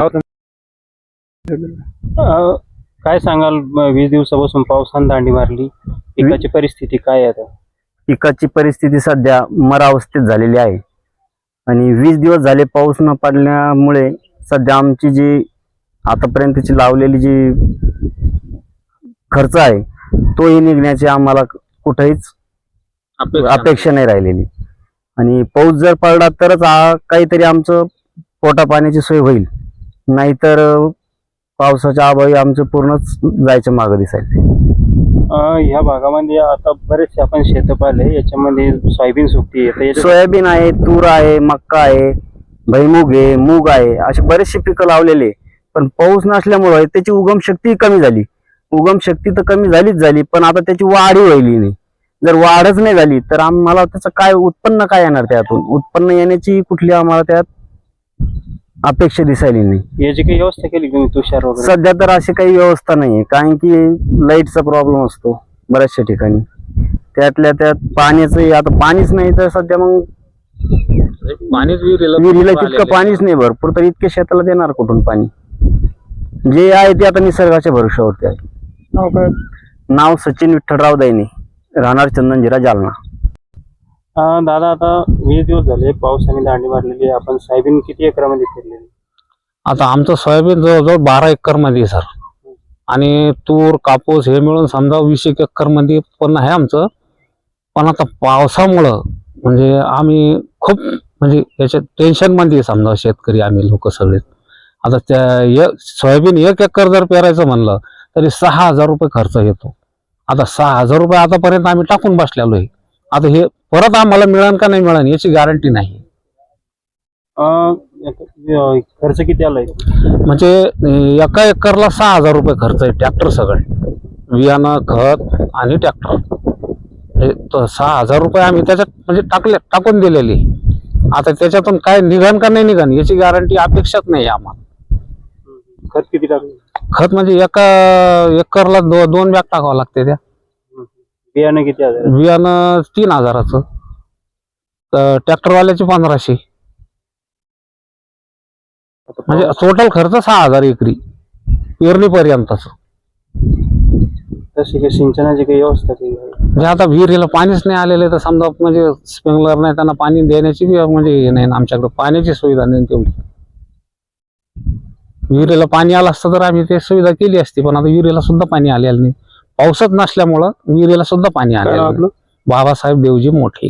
अं, काय सांगाल म, वीस दिवसापासून पावसानं दांडी मारली. पिकाची परिस्थिती काय आहे आता? पिकाची परिस्थिती सध्या मरावस्थेत झालेली आहे. आणि वीस दिवस झाले पाऊस न पडल्यामुळे सध्या आमची जी आतापर्यंतची लावलेली जी खर्च आहे तोही निघण्याची आम्हाला कुठेच अपेक्षा नाही राहिलेली. आणि पाऊस जर पडला तरच आ- काहीतरी आमचं पोटा पाण्याची सोय होईल. नाहीतर पावसाच्या अभावी आमचं पूर्णच जायचं मागं दिसायला. अं, ह्या भागामध्ये आता बरेचसे आपण शेत पाहिले याच्यामध्ये सोयाबीन सुकती सोयाबीन आहे तूर आहे मक्का आहे भैमुग आहे मूग आहे अशी बरेचशी पिकं लावलेले पण पाऊस नसल्यामुळे त्याची उगम शक्ती कमी झाली. उगम शक्ती तर कमी झालीच झाली पण आता त्याची वाढही व्हायली नाही. जर वाढच नाही झाली तर आम्हाला त्याचं काय उत्पन्न काय येणार त्यातून? उत्पन्न येण्याची कुठली आम्हाला त्यात अपेक्षा दिसायली नाही. याची काही व्यवस्था केली तुम्ही तुषार वगैरे? सध्या तर अशी काही व्यवस्था नाही कारण की लाईटचा प्रॉब्लेम असतो बऱ्याचशा ठिकाणी. त्यातल्या त्यात पाण्याचं आता पाणीच नाही तर सध्या मग पाणीच विहिरीला विहिरीला तितकं पाणीच नाही भरपूर तर इतके शेताला देणार कुठून पाणी? जे आहे ते आता निसर्गाच्या भरोश्यावरती आहे. नाव सचिन विठ्ठलराव दैने राहणार चंदनजिरा जालना. अं, दादा आता वीस दिवस झाले पावसाने दांडी मारलेली. आहे आपण सोयाबीन किती एकरामध्ये पेरलेली? आता आमचं सोयाबीन जवळजवळ बारा एकरमध्ये आहे सर. आणि तूर कापूस हे मिळून समजा वीस एक एकरमध्ये पण आहे आमचं. पण आता पावसामुळं म्हणजे आम्ही खूप म्हणजे याच्यात टेन्शनमध्ये आहे समजा शेतकरी आम्ही लोक सगळे. आता त्या एक सोयाबीन एक एकर जर पेरायचं म्हणलं तरी सहा हजार रुपये खर्च येतो. आता सहा हजार रुपये आतापर्यंत आम्ही टाकून बसलेलो आहे. आता हे परत आम्हाला मिळेल का नाही मिळेल याची गॅरंटी नाही. अं, खर्च किती आलाय? म्हणजे अं, एका एकरला सहा हजार रुपये खर्च आहे ट्रॅक्टर सगळे. बियाणं खत आणि ट्रॅक्टर हे त- सहा हजार रुपये आम्ही त्याच्यात म्हणजे टाकले टाकून दिलेली. आता त्याच्यातून काय निघन का नाही निघन याची गॅरंटी अपेक्षाच नाही आम्हाला. खत किती टाकलं खत म्हणजे एका एकरला दो, दोन बॅग टाकावं लागते त्या. बियाणं किती हजार बियाणं तीन हजाराचं. तर ट्रॅक्टरवाल्याचे पंधराशे. म्हणजे टोटल खर्च सहा हजार एकरी. पेरणीपर्यंतच. तशी काही सिंचनाची काही व्यवस्था काही आहे? म्हणजे आता विहिरीला पाणीच नाही आलेलं तर समजा म्हणजे स्प्रिंकलर नाही त्यांना पाणी देण्याची बी म्हणजे हे नाही ना आमच्याकडे. पाण्याची सुविधा नाही तेवढी. विहिरीला पाणी आलं असतं तर आम्ही ते सुविधा केली असती पण आता विहिरीला सुद्धा पाणी आलेलं नाही. पावसच नसल्यामुळं विहिरीला सुद्धा पाणी आपलं? बाबासाहेब देवजी मोठे.